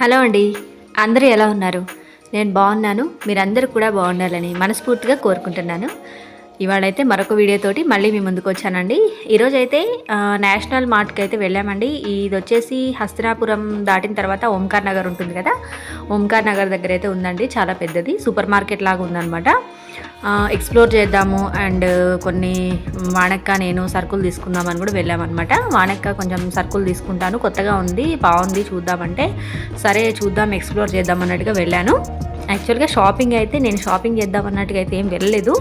Hello అండి. అందరూ ఎలా ఉన్నారు? నేను బాగున్నాను. మీరందరూ కూడా బాగుండాలని మనస్ఫూర్తిగా కోరుకుంటున్నాను. ఇవాళైతే మరొక వీడియోతోటి మళ్ళీ మీ ముందుకు వచ్చానండి. ఈరోజైతే నేషనల్ మార్ట్కి అయితే వెళ్ళామండి. ఇది వచ్చేసి హస్తినాపురం దాటిన తర్వాత ఓంకార్ నగర్ ఉంటుంది కదా? ఓంకార్ నగర్ దగ్గర అయితే ఉందండి. చాలా పెద్దది. సూపర్ మార్కెట్ లాగా ఉందన్నమాట. ఎక్స్ప్లోర్ చేద్దాము అండ్ కొన్ని వానక్క నేను సర్కులు తీసుకుందామని కూడా వెళ్ళామన్నమాట. వానక్క కొంచెం సర్కులు తీసుకుంటాను. కొత్తగా ఉంది బాగుంది చూద్దామంటే. సరే చూద్దాం ఎక్స్ప్లోర్ చేద్దాం అన్నట్టుగా వెళ్ళాను. యాక్చువల్గా షాపింగ్ అయితే నేను షాపింగ్ చేద్దాం అన్నట్టుగా అయితే ఏం వెళ్ళలేదు.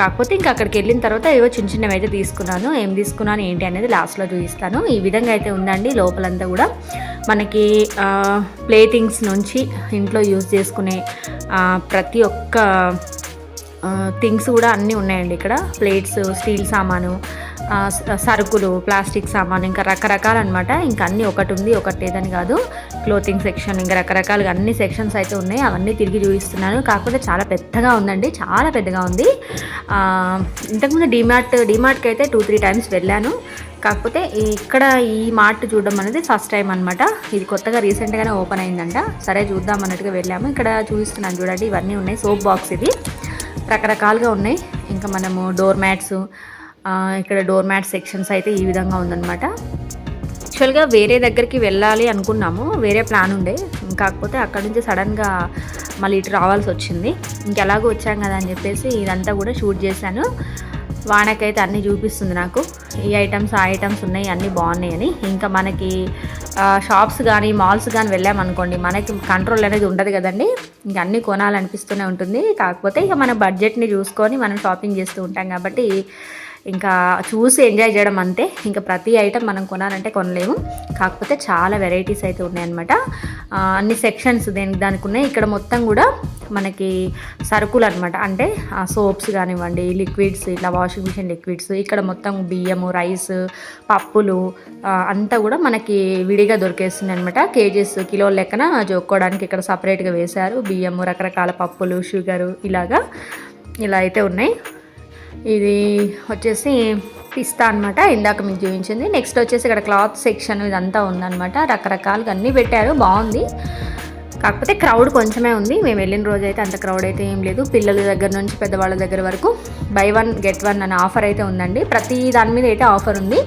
కాకపోతే ఇంకా అక్కడికి వెళ్ళిన తర్వాత ఏవో చిన్న చిన్నవి అయితే తీసుకున్నాను. ఏం తీసుకున్నాను ఏంటి అనేది లాస్ట్లో చూపిస్తాను. ఈ విధంగా అయితే ఉందండి లోపలంతా కూడా. మనకి ప్లేటింగ్స్ నుంచి ఇంట్లో యూజ్ చేసుకునే ప్రతి ఒక్క థింగ్స్ కూడా అన్నీ ఉన్నాయండి ఇక్కడ. ప్లేట్స్ స్టీల్ సామాను సరుకులు ప్లాస్టిక్ సామాన్ ఇంకా రకరకాలు అనమాట ఇంకా అన్నీ ఒకటి ఉంది ఒకటి లేదని కాదు. క్లోతింగ్ సెక్షన్ ఇంకా రకరకాలుగా అన్ని సెక్షన్స్ అయితే ఉన్నాయి. అవన్నీ తిరిగి చూపిస్తున్నాను. కాకపోతే చాలా పెద్దగా ఉందండి. చాలా పెద్దగా ఉంది. ఇంతకుముందు డిమార్ట్ డిమార్ట్కి అయితే టూ త్రీ టైమ్స్ వెళ్ళాను. కాకపోతే ఇక్కడ ఈ మార్ట్ చూడడం అనేది ఫస్ట్ టైం అనమాట ఇది కొత్తగా రీసెంట్గానే ఓపెన్ అయిందంట. సరే చూద్దాం అన్నట్టుగా వెళ్ళాము. ఇక్కడ చూపిస్తున్నాను చూడండి. ఇవన్నీ ఉన్నాయి. సోప్ బాక్స్ ఇది. రకరకాలుగా ఉన్నాయి. ఇంకా మనము డోర్ మ్యాట్స్ ఇక్కడ డోర్ మ్యాట్ సెక్షన్స్ అయితే ఈ విధంగా ఉందన్నమాట. యాక్చువల్గా వేరే దగ్గరికి వెళ్ళాలి అనుకున్నాము వేరే ప్లాన్ ఉండే. కాకపోతే అక్కడ నుంచి సడన్గా మళ్ళీ ఇటు రావాల్సి వచ్చింది. ఇంకెలాగో వచ్చాం కదా అని చెప్పేసి ఇదంతా కూడా షూట్ చేశాను. వానకైతే అన్నీ చూపిస్తుంది నాకు. ఈ ఐటమ్స్ ఆ ఐటమ్స్ ఉన్నాయి అన్నీ బాగున్నాయి అని. ఇంకా మనకి షాప్స్ కానీ మాల్స్ కానీ వెళ్ళామనుకోండి మనకి కంట్రోల్ అనేది ఉండదు కదండి. ఇంకా అన్నీ కొనాలనిపిస్తూనే ఉంటుంది. కాకపోతే ఇక మన బడ్జెట్ని చూసుకొని మనం షాపింగ్ చేస్తూ ఉంటాం కాబట్టి ఇంకా చూసి ఎంజాయ్ చేయడం అంతే. ఇంకా ప్రతి ఐటమ్ మనం కొనాలంటే కొనలేము. కాకపోతే చాలా వెరైటీస్ అయితే ఉన్నాయన్నమాట. అన్ని సెక్షన్స్ దేనికి దానికి ఉన్నాయి. ఇక్కడ మొత్తం కూడా మనకి సరుకులు అనమాట అంటే సోప్స్ కానివ్వండి లిక్విడ్స్ ఇట్లా వాషింగ్ మిషన్ లిక్విడ్స్ ఇక్కడ మొత్తం బియ్యము రైస్ పప్పులు అంతా కూడా మనకి విడిగా దొరికేస్తుంది అనమాట కేజీస్ కిలోల లెక్కన జోక్కోవడానికి ఇక్కడ సపరేట్గా వేశారు. బియ్యము రకరకాల పప్పులు షుగరు ఇలాగా ఇలా అయితే ఉన్నాయి. ఇది వచ్చేసి పిస్తా అనమాట ఇందాక మీకు చూపించింది. నెక్స్ట్ వచ్చేసి ఇక్కడ క్లాత్ సెక్షన్ ఇదంతా ఉందనమాట రకరకాలుగా అన్నీ పెట్టారు. బాగుంది. కాకపోతే క్రౌడ్ కొంచెమే ఉంది. మేము వెళ్ళిన రోజు అయితే అంత క్రౌడ్ అయితే ఏం లేదు. పిల్లల దగ్గర నుంచి పెద్దవాళ్ళ దగ్గర వరకు బై వన్ గెట్ వన్ అనే ఆఫర్ అయితే ఉందండి. ప్రతి దాని మీద అయితే ఆఫర్ ఉంది.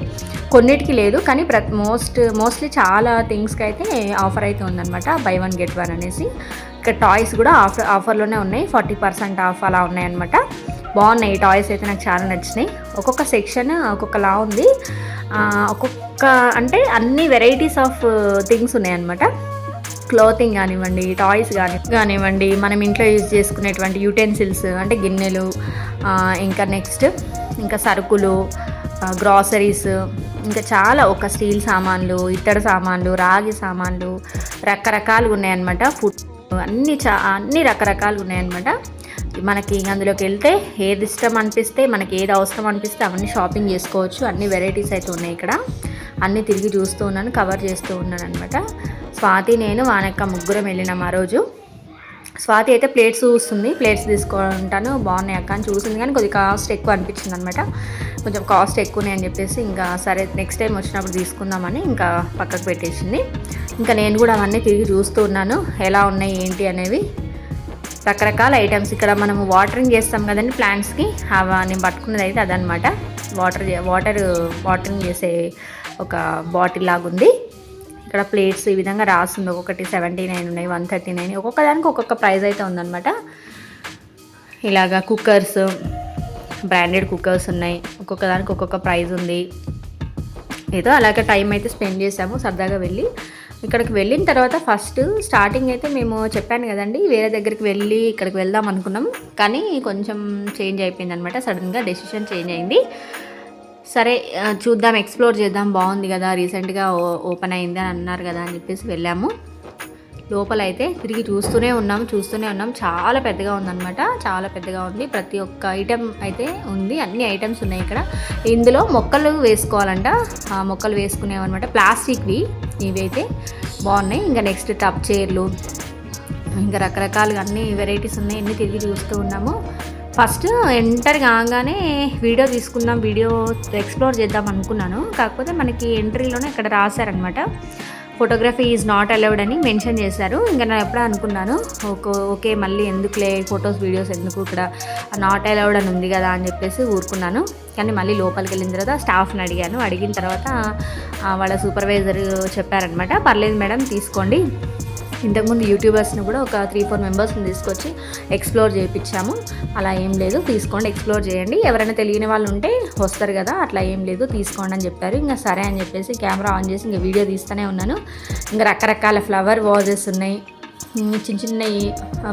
కొన్నిటికి లేదు కానీ ప్రతి మోస్ట్ మోస్ట్లీ చాలా థింగ్స్కి అయితే ఆఫర్ అయితే ఉందన్నమాట బై వన్ గెట్ వన్ అనేసి. ఇక్కడ టాయ్స్ కూడా ఆఫర్ ఆఫర్లోనే ఉన్నాయి ఫార్టీ పర్సెంట్ ఆఫ్ అలా ఉన్నాయన్నమాట. బాగున్నాయి టాయ్స్ అయితే నాకు చాలా నచ్చినాయి. ఒక్కొక్క సెక్షన్ ఒక్కొక్కలా ఉంది. ఒక్కొక్క అంటే అన్ని వెరైటీస్ ఆఫ్ థింగ్స్ ఉన్నాయన్నమాట. క్లోతింగ్ కానివ్వండి టాయ్స్ కానీ కానివ్వండి మనం ఇంట్లో యూజ్ చేసుకునేటువంటి యూటెన్సిల్స్ అంటే గిన్నెలు ఇంకా నెక్స్ట్ ఇంకా సరుకులు గ్రాసరీస్ ఇంకా చాలా ఒక స్టీల్ సామాన్లు ఇత్తడి సామాన్లు రాగి సామాన్లు రకరకాలు ఉన్నాయన్నమాట. ఫుడ్ అన్ని చా అన్ని రకరకాలు ఉన్నాయన్నమాట. మనకి అందులోకి వెళ్తే ఏది ఇష్టం అనిపిస్తే మనకి ఏది అవసరం అనిపిస్తే అవన్నీ షాపింగ్ చేసుకోవచ్చు. అన్ని వెరైటీస్ అయితే ఉన్నాయి ఇక్కడ. అన్నీ తిరిగి చూస్తూ ఉన్నాను కవర్ చేస్తూ ఉన్నాను అనమాట స్వాతి నేను వానక్క ముగ్గురం వెళ్ళినాం ఆ రోజు. స్వాతి అయితే ప్లేట్స్ చూస్తుంది. ప్లేట్స్ తీసుకుంటాను. బాగున్నాయి అక్క అని చూసింది కానీ కొద్దిగా కాస్ట్ ఎక్కువ అనిపించింది అనమాట కొంచెం కాస్ట్ ఎక్కువనే అని చెప్పేసి ఇంకా సరే నెక్స్ట్ టైం వచ్చినప్పుడు తీసుకుందామని ఇంకా పక్కకు పెట్టేసింది. ఇంకా నేను కూడా అవన్నీ తిరిగి చూస్తూ ఉన్నాను. ఎలా ఉన్నాయి ఏంటి అనేవి. రకరకాల ఐటమ్స్ ఇక్కడ మనము వాటరింగ్ చేస్తాం కదండి ప్లాంట్స్కి. అవన్నీ నేను పట్టుకున్నది అయితే అదనమాట వాటర్ వాటర్ వాటరింగ్ చేసే ఒక బాటిల్ లాగా ఉంది ఇక్కడ ప్లేట్స్ ఈ విధంగా రాస్తుంది ఒక్కొక్కటి సెవెంటీ నైన్ ఉన్నాయి వన్ థర్టీ నైన్ ఒక్కొక్క దానికి ఒక్కొక్క ప్రైస్ అయితే ఉందన్నమాట. ఇలాగా కుక్కర్స్ బ్రాండెడ్ కుక్కర్స్ ఉన్నాయి. ఒక్కొక్క దానికి ఒక్కొక్క ప్రైజ్ ఉంది. ఏదో అలాగే టైం అయితే స్పెండ్ చేసాము సరదాగా వెళ్ళి ఇక్కడికి వెళ్ళిన తర్వాత ఫస్ట్ స్టార్టింగ్ అయితే మేము చెప్పాను కదండి వేరే దగ్గరికి వెళ్ళి ఇక్కడికి వెళ్దాం అనుకున్నాం కానీ కొంచెం చేంజ్ అయిపోయింది అనమాట సడన్గా డెసిషన్ చేంజ్ అయింది. సరే చూద్దాం ఎక్స్ప్లోర్ చేద్దాం బాగుంది కదా రీసెంట్గా ఓ- ఓపెన్ అయింది అని అన్నారు కదా అని చెప్పేసి వెళ్ళాము. లోపల అయితే తిరిగి చూస్తూనే ఉన్నాం చూస్తూనే ఉన్నాం. చాలా పెద్దగా ఉందన్నమాట చాలా పెద్దగా ఉంది. ప్రతి ఒక్క ఐటెం అయితే ఉంది అన్ని ఐటమ్స్ ఉన్నాయి ఇక్కడ. ఇందులో మొక్కలు వేసుకోవాలంట. మొక్కలు వేసుకునేవన్నమాట ప్లాస్టిక్వి ఇవి అయితే బాగున్నాయి. ఇంకా నెక్స్ట్ టప్ చైర్లు ఇంకా రకరకాలుగా అన్ని వెరైటీస్ ఉన్నాయి అన్నీ తిరిగి చూస్తూ ఉన్నాము. ఫస్ట్ ఎంటర్ కాగానే వీడియో తీసుకుందాం వీడియో ఎక్స్ప్లోర్ చేద్దాం అనుకున్నాను. కాకపోతే మనకి ఎంట్రీలోనే ఇక్కడ రాశారనమాట ఫోటోగ్రఫీ ఈజ్ నాట్ అలౌడ్ అని మెన్షన్ చేశారు. ఇంకా నేను ఎప్పుడో అనుకున్నాను ఓకే ఓకే మళ్ళీ ఎందుకులే ఫొటోస్ వీడియోస్ ఎందుకు ఇక్కడ నాట్ అలౌడ్ అని ఉంది కదా అని చెప్పేసి ఊరుకున్నాను. కానీ మళ్ళీ లోపలికి వెళ్ళిన తర్వాత స్టాఫ్ని అడిగాను. అడిగిన తర్వాత వాళ్ళ సూపర్వైజర్ చెప్పారనమాట పర్లేదు మేడం తీసుకోండి. ఇంతకుముందు యూట్యూబర్స్ని కూడా ఒక త్రీ ఫోర్ మెంబర్స్ని తీసుకొచ్చి ఎక్స్ప్లోర్ చేయించాము. అలా ఏం లేదు తీసుకోండి ఎక్స్ప్లోర్ చేయండి. ఎవరైనా తెలియని వాళ్ళు ఉంటే వస్తారు కదా అట్లా ఏం లేదు తీసుకోండి అని చెప్పారు. ఇంకా సరే అని చెప్పేసి కెమెరా ఆన్ చేసి ఇంకా వీడియో తీస్తూనే ఉన్నాను. ఇంకా రకరకాల ఫ్లవర్ వాజెస్ ఉన్నాయి. చిన్న చిన్న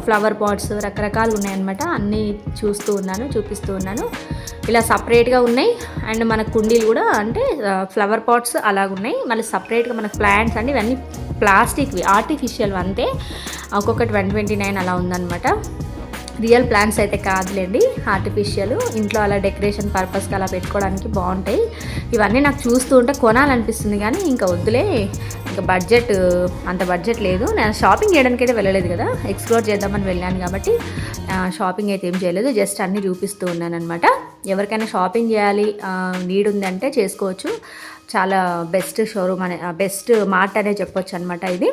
ఫ్లవర్ పాట్స్ రకరకాలు ఉన్నాయన్నమాట. అన్నీ చూస్తూ ఉన్నాను చూపిస్తూ ఉన్నాను. ఇలా సపరేట్గా ఉన్నాయి. అండ్ మన కుండీలు కూడా అంటే ఫ్లవర్ పాట్స్ అలాగున్నాయి. మళ్ళీ సపరేట్గా మన ప్లాంట్స్ అంటే ఇవన్నీ ప్లాస్టిక్వి ఆర్టిఫిషియల్ అంతే ఒక్కొక్కటి వన్ ట్వంటీ నైన్ అలా ఉందన్నమాట. రియల్ ప్లాంట్స్ అయితే కాదులేండి ఆర్టిఫిషియల్ ఇంట్లో అలా డెకరేషన్ పర్పస్కి అలా పెట్టుకోవడానికి బాగుంటాయి. ఇవన్నీ నాకు చూస్తూ ఉంటే కొనాలనిపిస్తుంది కానీ ఇంకా వద్దులే. ఇంకా బడ్జెట్ అంత బడ్జెట్ లేదు. నేను షాపింగ్ చేయడానికి అయితే వెళ్ళలేదు కదా. ఎక్స్ప్లోర్ చేద్దామని వెళ్ళాను కాబట్టి షాపింగ్ అయితే ఏం చేయలేదు. జస్ట్ అన్నీ చూపిస్తూ ఉన్నాను అనమాట ఎవరికైనా షాపింగ్ చేయాలి నీడ్ ఉందంటే చేసుకోవచ్చు. చాలా బెస్ట్ షోరూమ్ అనే బెస్ట్ మార్ట్ అనే చెప్పొచ్చు అనమాట ఇది.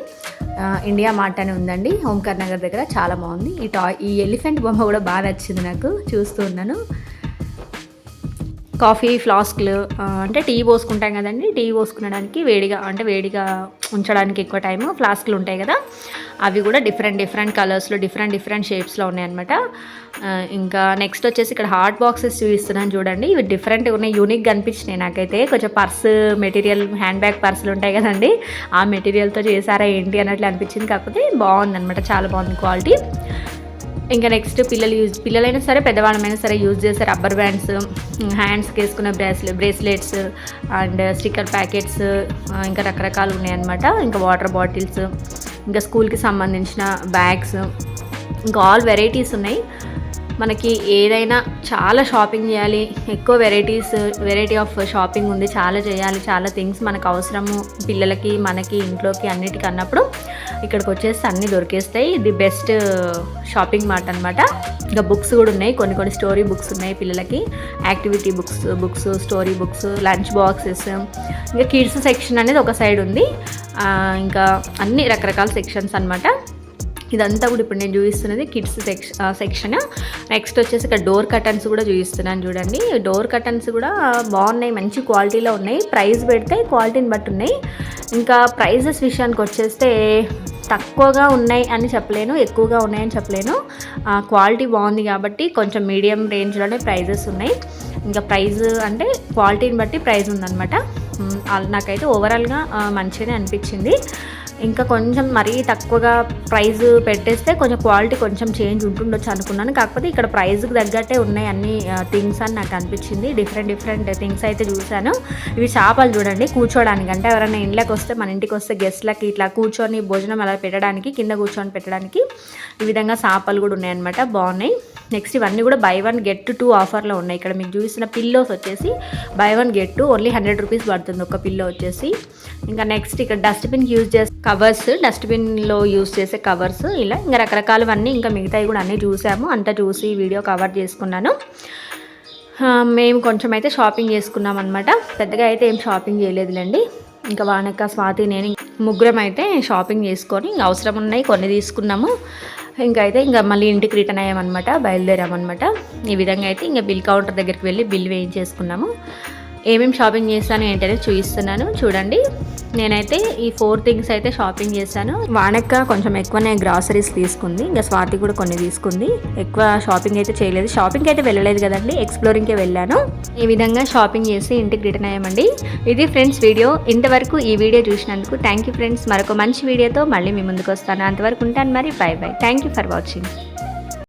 ఇండియా మార్ట్ అని ఉందండి. ఓంకార్ నగర్ దగ్గర చాలా బాగుంది. ఈ టాయ్ ఈ ఎలిఫెంట్ బొమ్మ కూడా బాగా నచ్చింది నాకు. చూస్తూ ఉన్నాను. కాఫీ ఫ్లాస్క్లు అంటే టీ పోసుకుంటాం కదండి. టీ పోసుకునడానికి వేడిగా అంటే వేడిగా ఉంచడానికి ఎక్కువ టైం ఫ్లాస్క్లు ఉంటాయి కదా. అవి కూడా డిఫరెంట్ డిఫరెంట్ కలర్స్లో డిఫరెంట్ డిఫరెంట్ షేప్స్లో ఉన్నాయన్నమాట. ఇంకా నెక్స్ట్ వచ్చేసి ఇక్కడ హాట్ బాక్సెస్ చూపిస్తున్నాను చూడండి. ఇవి డిఫరెంట్గా ఉన్నాయి యూనిక్ అనిపించినాయి నాకైతే. కొంచెం పర్స్ మెటీరియల్ హ్యాండ్ బ్యాగ్ పర్సులు ఉంటాయి కదండి. ఆ మెటీరియల్తో చేశారా ఏంటి అన్నట్లు అనిపించింది కాకపోతే బాగుందన్నమాట చాలా బాగుంది క్వాలిటీ. ఇంకా నెక్స్ట్ పిల్లలు యూజ్ పిల్లలైనా సరే పెద్దవాళ్ళమైనా సరే యూజ్ చేసే రబ్బర్ బ్యాండ్స్ హ్యాండ్స్కి వేసుకునే bracelet bracelets and sticker packets ఇంకా రకరకాలు ఉన్నాయన్నమాట. ఇంకా వాటర్ బాటిల్స్ ఇంకా స్కూల్కి సంబంధించిన బ్యాగ్స్ ఇంకా ఆల్ వెరైటీస్ ఉన్నాయి. మనకి ఏదైనా చాలా షాపింగ్ చేయాలి. ఎక్కువ వెరైటీస్ వెరైటీ ఆఫ్ షాపింగ్ ఉంది. చాలా చేయాలి. చాలా థింగ్స్ మనకు అవసరము. పిల్లలకి మనకి ఇంట్లోకి అన్నిటికీ అన్నప్పుడు ఇక్కడికి వచ్చేసి అన్నీ దొరికేస్తాయి. ఇది బెస్ట్ షాపింగ్ మార్ట్ అనమాట ఇంకా బుక్స్ కూడా ఉన్నాయి. కొన్ని కొన్ని స్టోరీ బుక్స్ ఉన్నాయి పిల్లలకి. Activity books books story books lunch boxes ఇంకా కిడ్స్ సెక్షన్ అనేది ఒక సైడ్ ఉంది. ఇంకా అన్ని రకరకాల సెక్షన్స్ అనమాట ఇదంతా కూడా ఇప్పుడు నేను చూపిస్తున్నది కిడ్స్ సెక్షన్ సెక్షన్ నెక్స్ట్ వచ్చేసి ఇక్కడ డోర్ కటన్స్ కూడా చూపిస్తున్నాను చూడండి. డోర్ కటన్స్ కూడా బాగున్నాయి మంచి క్వాలిటీలో ఉన్నాయి. ప్రైస్ పెడితే క్వాలిటీని బట్టి ఉన్నాయి. ఇంకా ప్రైజెస్ విషయానికి వచ్చేస్తే తక్కువగా ఉన్నాయి అని చెప్పలేను ఎక్కువగా ఉన్నాయని చెప్పలేను. క్వాలిటీ బాగుంది కాబట్టి కొంచెం మీడియం రేంజ్లోనే ప్రైజెస్ ఉన్నాయి. ఇంకా ప్రైజ్ అంటే క్వాలిటీని బట్టి ప్రైజ్ ఉందన్నమాట. నాకైతే ఓవరాల్గా మంచిగానే అనిపించింది. ఇంకా కొంచెం మరీ తక్కువగా ప్రైస్ పెట్టేస్తే కొంచెం క్వాలిటీ కొంచెం చేంజ్ ఉంటుండొచ్చు అనుకున్నాను. కాకపోతే ఇక్కడ ప్రైస్కి తగ్గట్టే ఉన్నాయి అన్ని థింగ్స్ అని నాకు అనిపించింది. డిఫరెంట్ డిఫరెంట్ థింగ్స్ అయితే చూశాను. ఇవి చేపలు చూడండి కూర్చోడానికి అంటే ఎవరైనా ఇంట్లోకి వస్తే మన ఇంటికి వస్తే గెస్ట్లకి ఇట్లా కూర్చొని భోజనం అలా పెట్టడానికి కింద కూర్చొని పెట్టడానికి ఈ విధంగా చేపలు కూడా ఉన్నాయన్నమాట. బాగున్నాయి. నెక్స్ట్ ఇవన్నీ కూడా బై వన్ గెట్ టూ ఆఫర్లో ఉన్నాయి. ఇక్కడ మీకు చూసిన పిల్లోస్ వచ్చేసి buy one get two only hundred rupees పడుతుంది ఒక పిల్లో వచ్చేసి. ఇంకా నెక్స్ట్ ఇక్కడ డస్ట్బిన్ యూజ్ చేసే కవర్స్ డస్ట్బిన్లో యూస్ చేసే కవర్స్ ఇలా ఇంకా రకరకాలవన్నీ ఇంకా మిగతావి కూడా అన్నీ చూసాము. అంతా చూసి వీడియో కవర్ చేసుకున్నాను. మేము కొంచెం అయితే షాపింగ్ చేసుకున్నాం అనమాట పెద్దగా అయితే ఏం షాపింగ్ చేయలేదులేండి. ఇంకా వానక్క స్వాతి నేను ముగ్గురం అయితే షాపింగ్ చేసుకొని అవసరం ఉన్నాయి కొన్ని తీసుకున్నాము. ఇంకా అయితే ఇంకా మళ్ళీ ఇంటికి రిటర్న్ అయ్యామన్నమాట బయలుదేరామన్నమాట. ఈ విధంగా అయితే ఇంకా బిల్ కౌంటర్ దగ్గరికి వెళ్ళి బిల్ వేయించేసుకున్నాము. ఏమేమి షాపింగ్ చేస్తాను ఏంటనే చూపిస్తున్నాను. చూడండి. నేనైతే ఈ ఫోర్ థింగ్స్ అయితే షాపింగ్ చేశాను. వానక్క కొంచెం ఎక్కువనే గ్రాసరీస్ తీసుకుంది. ఇంకా స్వాతి కూడా కొన్ని తీసుకుంది. ఎక్కువ షాపింగ్ అయితే చేయలేదు. షాపింగ్ అయితే వెళ్ళలేదు కదండి. ఎక్స్ప్లోరింగ్కే వెళ్ళాను. ఈ విధంగా షాపింగ్ చేసి ఇంటికి రిటర్న్ అయ్యామండి. ఇది ఫ్రెండ్స్ వీడియో ఇంతవరకు ఈ వీడియో చూసినందుకు థ్యాంక్ యూ ఫ్రెండ్స్ మరొక మంచి వీడియోతో మళ్ళీ మీ ముందుకు వస్తాను. అంతవరకు ఉంటాను మరి. Bye bye thank you for watching